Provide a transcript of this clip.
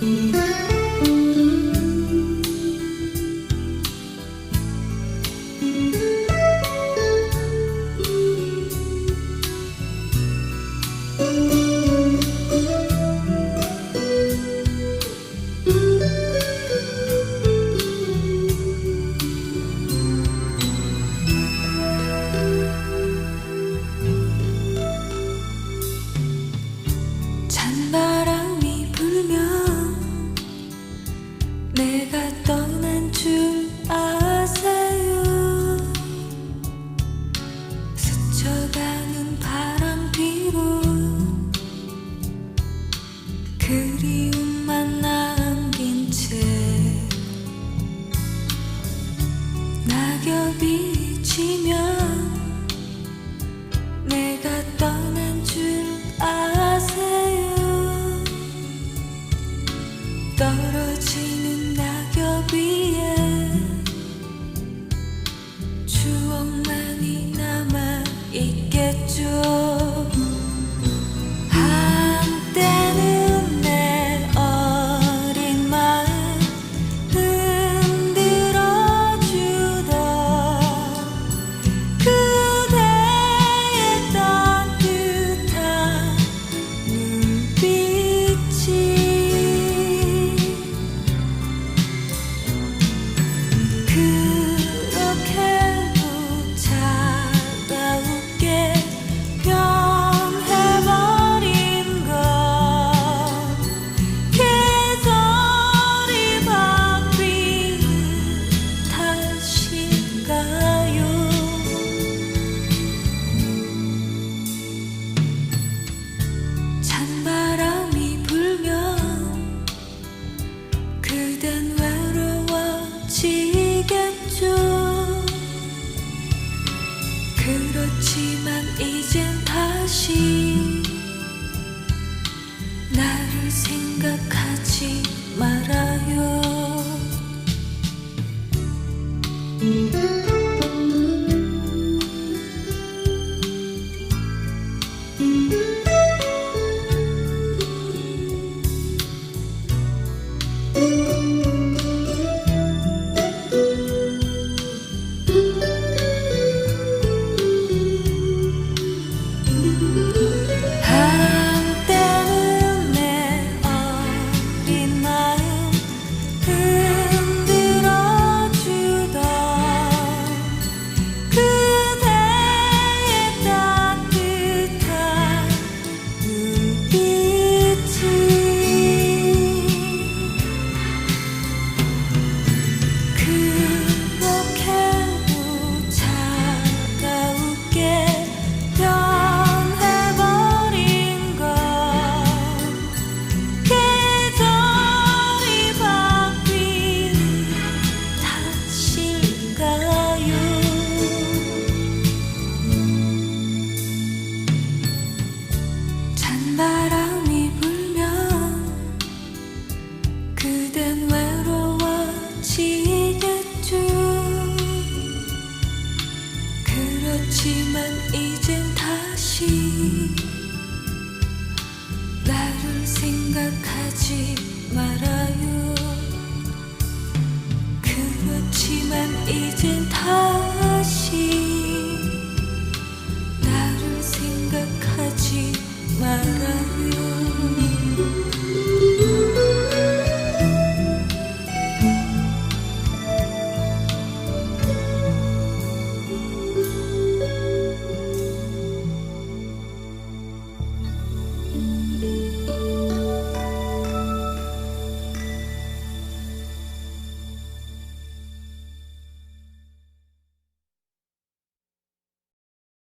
You. 제가 떠난 줄 아세요? 스쳐가는 바람피로 그리움만 남긴 채 낙엽이 지면 있겠죠. Mm-hmm. 나를 생각하지 말아요. 그렇지만